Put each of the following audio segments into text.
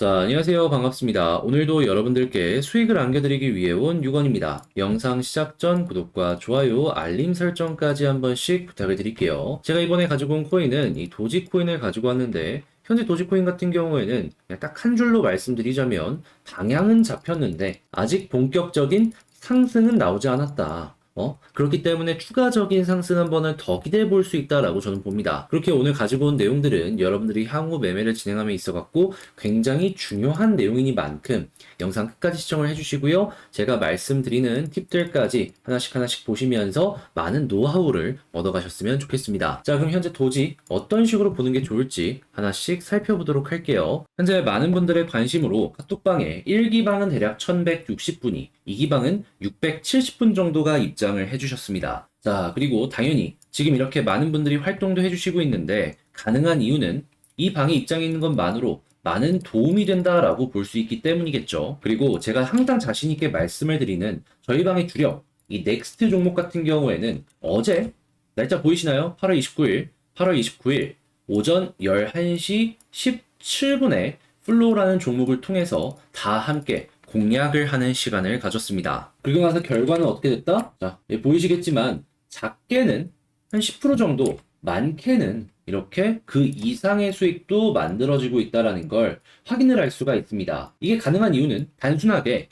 자, 안녕하세요. 반갑습니다. 오늘도 여러분들께 수익을 안겨드리기 위해 온 유건입니다. 영상 시작 전 구독과 좋아요, 알림 설정까지 한 번씩 부탁을 드릴게요. 제가 이번에 가지고 온 코인은 이 도지코인을 가지고 왔는데, 현재 도지코인 같은 경우에는 딱 한 줄로 말씀드리자면, 방향은 잡혔는데, 아직 본격적인 상승은 나오지 않았다. 어? 그렇기 때문에 추가적인 상승 한 번은 더 기대해 볼 수 있다라고 저는 봅니다. 그렇게 오늘 가지고 온 내용들은 여러분들이 향후 매매를 진행함에 있어 갖고 굉장히 중요한 내용이니만큼 영상 끝까지 시청을 해주시고요. 제가 말씀드리는 팁들까지 하나씩 하나씩 보시면서 많은 노하우를 얻어가셨으면 좋겠습니다. 자, 그럼 현재 도지 어떤 식으로 보는 게 좋을지 하나씩 살펴보도록 할게요. 현재 많은 분들의 관심으로 카톡방에 1기방은 대략 1160분이, 2기방은 670분 정도가 입장 을 해주셨습니다. 자, 그리고 당연히 지금 이렇게 많은 분들이 활동도 해주시고 있는데 가능한 이유는 이 방에 입장해 있는 것만으로 많은 도움이 된다라고 볼 수 있기 때문이겠죠. 그리고 제가 항상 자신있게 말씀을 드리는 저희 방의 주력, 이 넥스트 종목 같은 경우에는 어제, 날짜 보이시나요? 8월 29일, 8월 29일, 오전 11시 17분에 플로우라는 종목을 통해서 다 함께 공략을 하는 시간을 가졌습니다. 그리고 나서 결과는 어떻게 됐다? 자, 예, 보이시겠지만 작게는 한 10% 정도, 많게는 이렇게 그 이상의 수익도 만들어지고 있다는 걸 확인을 할 수가 있습니다. 이게 가능한 이유는 단순하게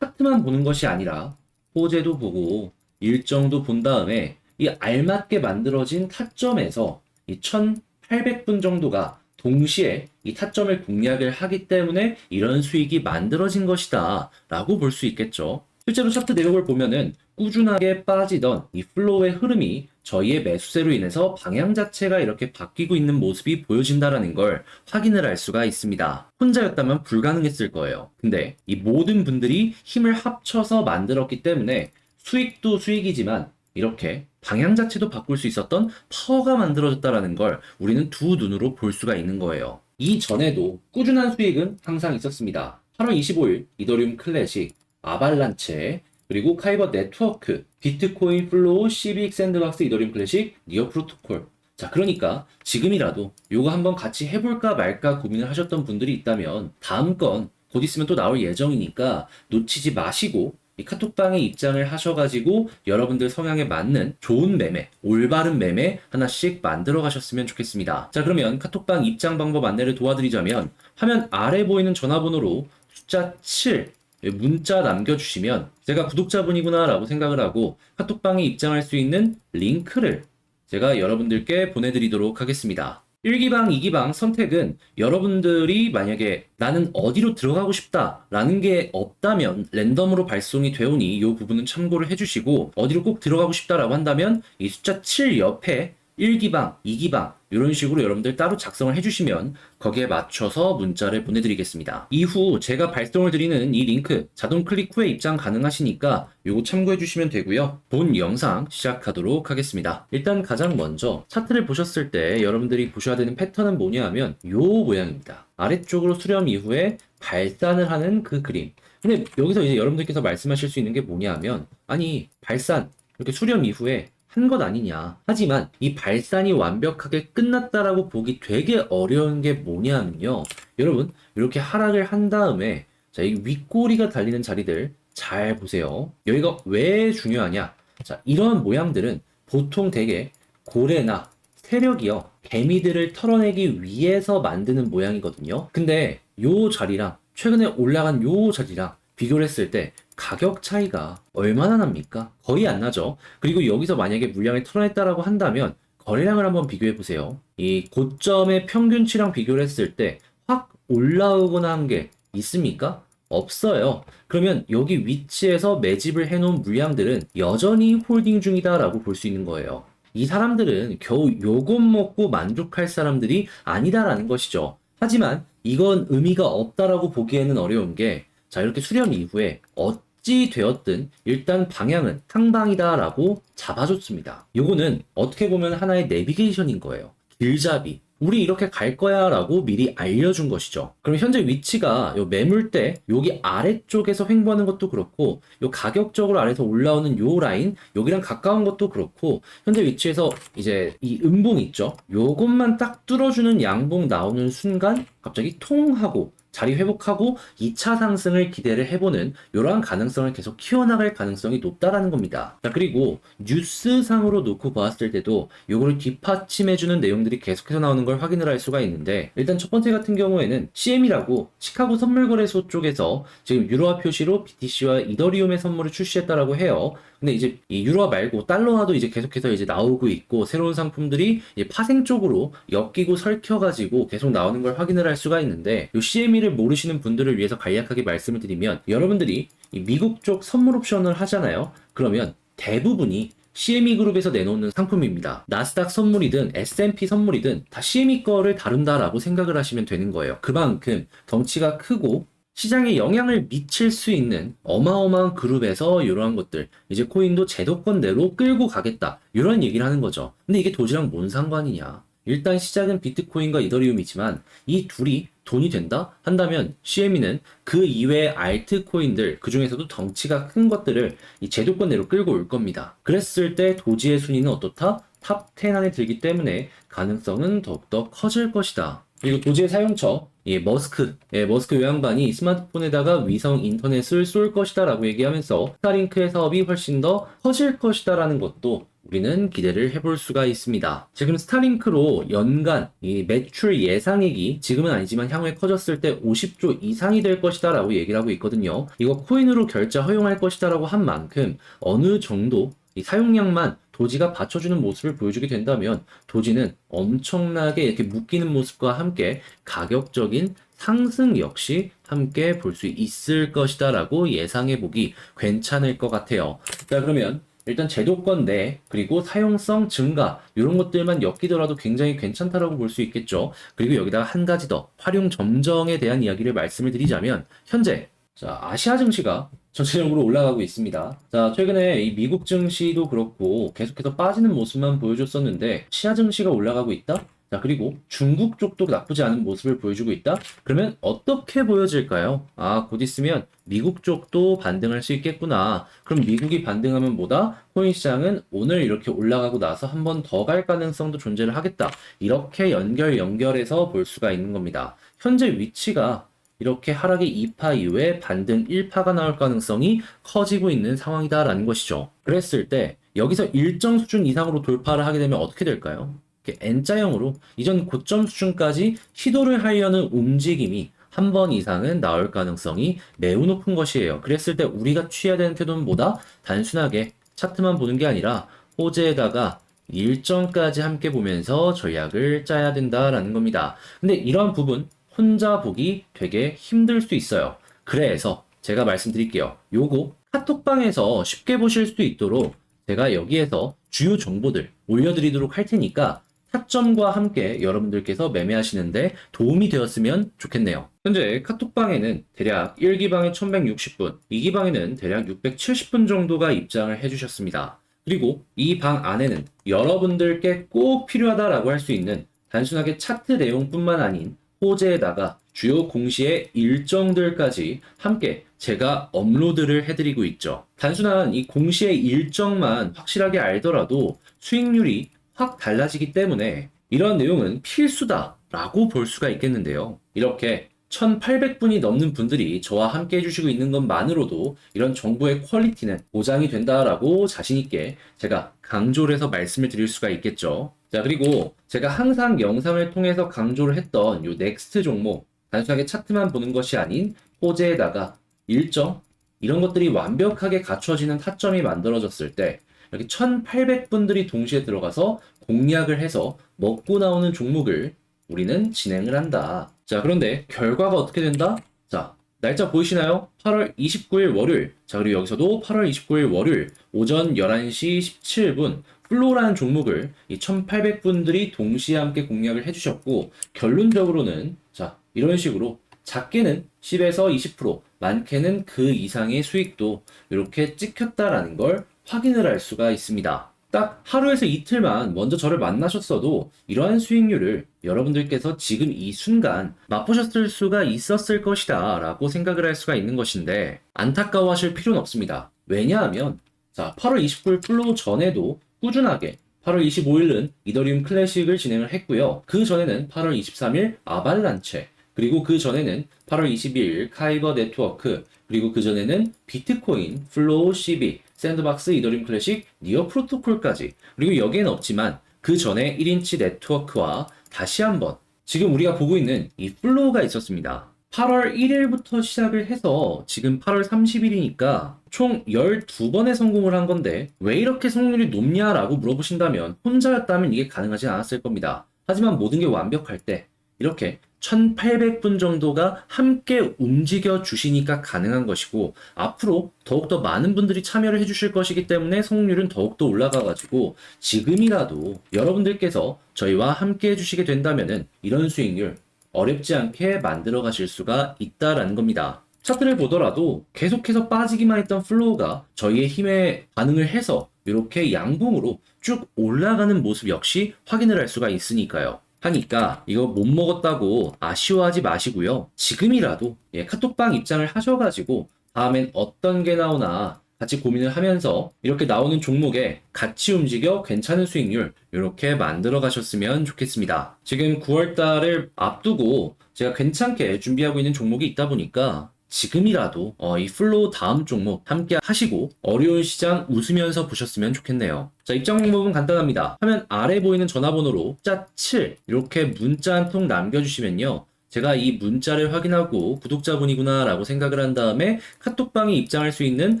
차트만 보는 것이 아니라 호재도 보고 일정도 본 다음에 이 알맞게 만들어진 타점에서 이 1800분 정도가 동시에 이 타점을 공략을 하기 때문에 이런 수익이 만들어진 것이다 라고 볼 수 있겠죠. 실제로 차트 내용을 보면은 꾸준하게 빠지던 이 플로우의 흐름이 저희의 매수세로 인해서 방향 자체가 이렇게 바뀌고 있는 모습이 보여진다라는 걸 확인을 할 수가 있습니다. 혼자였다면 불가능했을 거예요. 근데 이 모든 분들이 힘을 합쳐서 만들었기 때문에 수익도 수익이지만 이렇게 방향 자체도 바꿀 수 있었던 파워가 만들어졌다라는 걸 우리는 두 눈으로 볼 수가 있는 거예요. 이전에도 꾸준한 수익은 항상 있었습니다. 8월 25일 이더리움 클래식, 아발란체, 그리고 카이버 네트워크, 비트코인 플로우, CBX 샌드박스, 이더리움 클래식, 니어 프로토콜. 자, 그러니까 지금이라도 요거 한번 같이 해볼까 말까 고민을 하셨던 분들이 있다면 다음 건 곧 있으면 또 나올 예정이니까 놓치지 마시고 이 카톡방에 입장을 하셔가지고 여러분들 성향에 맞는 좋은 매매, 올바른 매매 하나씩 만들어 가셨으면 좋겠습니다. 자, 그러면 카톡방 입장 방법 안내를 도와드리자면 화면 아래 보이는 전화번호로 숫자 7 문자 남겨주시면 제가 구독자분이구나 라고 생각을 하고 카톡방에 입장할 수 있는 링크를 제가 여러분들께 보내드리도록 하겠습니다. 1기방, 2기방 선택은 여러분들이 만약에 나는 어디로 들어가고 싶다 라는 게 없다면 랜덤으로 발송이 되오니 이 부분은 참고를 해주시고 어디로 꼭 들어가고 싶다라고 한다면 이 숫자 7 옆에 1기방, 2기방 이런 식으로 여러분들 따로 작성을 해주시면 거기에 맞춰서 문자를 보내드리겠습니다. 이후 제가 발송을 드리는 이 링크 자동 클릭 후에 입장 가능하시니까 이거 참고해 주시면 되고요. 본 영상 시작하도록 하겠습니다. 일단 가장 먼저 차트를 보셨을 때 여러분들이 보셔야 되는 패턴은 뭐냐 하면 요 모양입니다. 아래쪽으로 수렴 이후에 발산을 하는 그 그림. 근데 여기서 이제 여러분들께서 말씀하실 수 있는 게 뭐냐 하면 아니 발산 이렇게 수렴 이후에 한 것 아니냐. 하지만 이 발산이 완벽하게 끝났다라고 보기 되게 어려운 게 뭐냐면요. 여러분, 이렇게 하락을 한 다음에 자, 이 윗꼬리가 달리는 자리들 잘 보세요. 여기가 왜 중요하냐? 자, 이런 모양들은 보통 되게 고래나 세력이요. 개미들을 털어내기 위해서 만드는 모양이거든요. 근데 요 자리랑 최근에 올라간 요 자리랑 비교를 했을 때 가격 차이가 얼마나 납니까? 거의 안 나죠. 그리고 여기서 만약에 물량을 털어냈다라고 한다면 거래량을 한번 비교해 보세요. 이 고점의 평균치랑 비교를 했을 때 확 올라오거나 한 게 있습니까? 없어요. 그러면 여기 위치에서 매집을 해놓은 물량들은 여전히 홀딩 중이다라고 볼 수 있는 거예요. 이 사람들은 겨우 요것 먹고 만족할 사람들이 아니다라는 것이죠. 하지만 이건 의미가 없다라고 보기에는 어려운 게, 자, 이렇게 수렴 이후에 어찌 되었든 일단 방향은 상방이다라고 잡아줬습니다. 요거는 어떻게 보면 하나의 내비게이션인 거예요. 길잡이. 우리 이렇게 갈 거야 라고 미리 알려준 것이죠. 그럼 현재 위치가 요 매물대 여기 아래쪽에서 횡보하는 것도 그렇고 요 가격적으로 아래서 올라오는 요 라인 여기랑 가까운 것도 그렇고 현재 위치에서 이제 이 음봉 있죠. 요것만 딱 뚫어주는 양봉 나오는 순간 갑자기 통 하고 자리 회복하고 2차 상승을 기대를 해보는 이러한 가능성을 계속 키워나갈 가능성이 높다라는 겁니다. 자, 그리고 뉴스상으로 놓고 보았을 때도 이거를 뒷받침해주는 내용들이 계속해서 나오는 걸 확인을 할 수가 있는데 일단 첫 번째 같은 경우에는 CM이라고 시카고 선물거래소 쪽에서 지금 유로화 표시로 BTC와 이더리움의 선물을 출시했다라고 해요. 근데 이제 이 유로화 말고 달러화도 이제 계속해서 이제 나오고 있고 새로운 상품들이 파생 쪽으로 엮이고 설켜가지고 계속 나오는 걸 확인을 할 수가 있는데 이 CME를 모르시는 분들을 위해서 간략하게 말씀을 드리면 여러분들이 이 미국 쪽 선물 옵션을 하잖아요. 그러면 대부분이 CME 그룹에서 내놓는 상품입니다. 나스닥 선물이든 S&P 선물이든 다 CME 거를 다룬다라고 생각을 하시면 되는 거예요. 그만큼 덩치가 크고 시장에 영향을 미칠 수 있는 어마어마한 그룹에서 이러한 것들 이제 코인도 제도권대로 끌고 가겠다 이런 얘기를 하는 거죠. 근데 이게 도지랑 뭔 상관이냐? 일단 시작은 비트코인과 이더리움이지만 이 둘이 돈이 된다 한다면 CME는 그 이외의 알트코인들 그 중에서도 덩치가 큰 것들을 이 제도권 내로 끌고 올 겁니다. 그랬을 때 도지의 순위는 어떻다? 탑 10 안에 들기 때문에 가능성은 더욱더 커질 것이다. 그리고 도지의 사용처, 예, 머스크, 예, 머스크 요양반이 스마트폰에다가 위성 인터넷을 쏠 것이다라고 얘기하면서 스타링크의 사업이 훨씬 더 커질 것이다라는 것도 우리는 기대를 해볼 수가 있습니다. 지금 스타링크로 연간 이 매출 예상액이 지금은 아니지만 향후에 커졌을 때 50조 이상이 될 것이다 라고 얘기를 하고 있거든요. 이거 코인으로 결제 허용할 것이다 라고 한 만큼 어느 정도 이 사용량만 도지가 받쳐주는 모습을 보여주게 된다면 도지는 엄청나게 이렇게 묶이는 모습과 함께 가격적인 상승 역시 함께 볼 수 있을 것이다라고 예상해 보기 괜찮을 것 같아요. 자, 그러면 일단 제도권 내 그리고 사용성 증가 이런 것들만 엮이더라도 굉장히 괜찮다라고 볼 수 있겠죠. 그리고 여기다가 한 가지 더 활용 점정에 대한 이야기를 말씀을 드리자면 현재 자, 아시아 증시가 전체적으로 올라가고 있습니다. 자, 최근에 이 미국 증시도 그렇고 계속해서 빠지는 모습만 보여줬었는데 시아 증시가 올라가고 있다? 자, 그리고 중국 쪽도 나쁘지 않은 모습을 보여주고 있다? 그러면 어떻게 보여질까요? 아, 곧 있으면 미국 쪽도 반등할 수 있겠구나. 그럼 미국이 반등하면 뭐다? 코인 시장은 오늘 이렇게 올라가고 나서 한 번 더 갈 가능성도 존재를 하겠다. 이렇게 연결, 연결해서 볼 수가 있는 겁니다. 현재 위치가 이렇게 하락의 2파 이후에 반등 1파가 나올 가능성이 커지고 있는 상황이다라는 것이죠. 그랬을 때 여기서 일정 수준 이상으로 돌파를 하게 되면 어떻게 될까요? N자형으로 이전 고점 수준까지 시도를 하려는 움직임이 한 번 이상은 나올 가능성이 매우 높은 것이에요. 그랬을 때 우리가 취해야 되는 태도는 뭐다? 단순하게 차트만 보는 게 아니라 호재에다가 일정까지 함께 보면서 전략을 짜야 된다라는 겁니다. 근데 이런 부분 혼자 보기 되게 힘들 수 있어요. 그래서 제가 말씀드릴게요. 요거 카톡방에서 쉽게 보실 수 있도록 제가 여기에서 주요 정보들 올려드리도록 할 테니까 타점과 함께 여러분들께서 매매하시는데 도움이 되었으면 좋겠네요. 현재 카톡방에는 대략 1기방에 1160분, 2기방에는 대략 670분 정도가 입장을 해주셨습니다. 그리고 이 방 안에는 여러분들께 꼭 필요하다라고 할 수 있는 단순하게 차트 내용뿐만 아닌 호재에다가 주요 공시의 일정들까지 함께 제가 업로드를 해드리고 있죠. 단순한 이 공시의 일정만 확실하게 알더라도 수익률이 확 달라지기 때문에 이런 내용은 필수다라고 볼 수가 있겠는데요. 이렇게 1800분이 넘는 분들이 저와 함께 해주시고 있는 것만으로도 이런 정보의 퀄리티는 보장이 된다라고 자신있게 제가 강조를 해서 말씀을 드릴 수가 있겠죠. 자, 그리고 제가 항상 영상을 통해서 강조를 했던 요 넥스트 종목, 단순하게 차트만 보는 것이 아닌 호재에다가 일정, 이런 것들이 완벽하게 갖춰지는 타점이 만들어졌을 때 이렇게 1800분들이 동시에 들어가서 공략을 해서 먹고 나오는 종목을 우리는 진행을 한다. 자, 그런데 결과가 어떻게 된다? 자, 날짜 보이시나요? 8월 29일 월요일. 자, 그리고 여기서도 8월 29일 월요일 오전 11시 17분 플로라는 종목을 이 1800분들이 동시에 함께 공략을 해주셨고 결론적으로는 자, 이런 식으로 작게는 10에서 20%, 많게는 그 이상의 수익도 이렇게 찍혔다라는 걸 확인을 할 수가 있습니다. 딱 하루에서 이틀만 먼저 저를 만나셨어도 이러한 수익률을 여러분들께서 지금 이 순간 맛보셨을 수가 있었을 것이다 라고 생각을 할 수가 있는 것인데 안타까워하실 필요는 없습니다. 왜냐하면 자 8월 29일 플로우 전에도 꾸준하게 8월 25일은 이더리움 클래식을 진행을 했고요. 그 전에는 8월 23일 아발란체 그리고 그 전에는 8월 22일 카이버 네트워크, 그리고 그 전에는 비트코인, 플로우 CB, 샌드박스 이더리움 클래식, 니어 프로토콜까지. 그리고 여기에는 없지만 그 전에 1인치 네트워크와 다시 한번 지금 우리가 보고 있는 이 플로우가 있었습니다. 8월 1일부터 시작을 해서 지금 8월 30일이니까 총 12번의 성공을 한 건데 왜 이렇게 성공률이 높냐라고 물어보신다면 혼자였다면 이게 가능하지 않았을 겁니다. 하지만 모든 게 완벽할 때 이렇게 1800분 정도가 함께 움직여 주시니까 가능한 것이고 앞으로 더욱더 많은 분들이 참여를 해주실 것이기 때문에 성공률은 더욱더 올라가가지고 지금이라도 여러분들께서 저희와 함께 해주시게 된다면은 이런 수익률 어렵지 않게 만들어 가실 수가 있다라는 겁니다. 차트를 보더라도 계속해서 빠지기만 했던 플로우가 저희의 힘에 반응을 해서 이렇게 양봉으로 쭉 올라가는 모습 역시 확인을 할 수가 있으니까요. 하니까 이거 못 먹었다고 아쉬워하지 마시고요. 지금이라도 예, 카톡방 입장을 하셔가지고 다음엔 어떤 게 나오나 같이 고민을 하면서 이렇게 나오는 종목에 같이 움직여 괜찮은 수익률 이렇게 만들어 가셨으면 좋겠습니다. 지금 9월 달을 앞두고 제가 괜찮게 준비하고 있는 종목이 있다 보니까 지금이라도 어, 이 플로우 다음 종목 함께 하시고 어려운 시장 웃으면서 보셨으면 좋겠네요. 자, 입장 방법은 간단합니다. 화면 아래 보이는 전화번호로 숫자 7 이렇게 문자 한 통 남겨주시면요. 제가 이 문자를 확인하고 구독자분이구나 라고 생각을 한 다음에 카톡방에 입장할 수 있는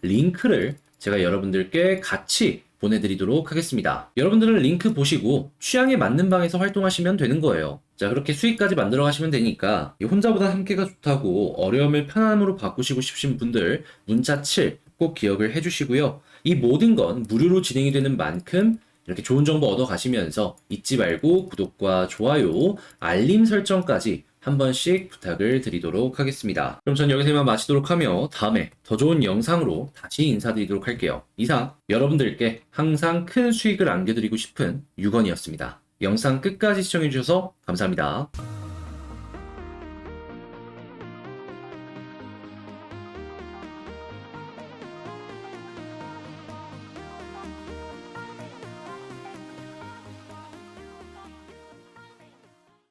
링크를 제가 여러분들께 같이 보내드리도록 하겠습니다. 여러분들은 링크 보시고 취향에 맞는 방에서 활동하시면 되는 거예요. 자, 그렇게 수익까지 만들어 가시면 되니까 이 혼자보다 함께가 좋다고 어려움을 편함으로 바꾸시고 싶으신 분들 문자 7 꼭 기억을 해주시고요. 이 모든 건 무료로 진행이 되는 만큼 이렇게 좋은 정보 얻어 가시면서 잊지 말고 구독과 좋아요, 알림 설정까지 한 번씩 부탁을 드리도록 하겠습니다. 그럼 전 여기서 이만 마치도록 하며 다음에 더 좋은 영상으로 다시 인사드리도록 할게요. 이상 여러분들께 항상 큰 수익을 안겨드리고 싶은 유건이었습니다. 영상 끝까지 시청해주셔서 감사합니다.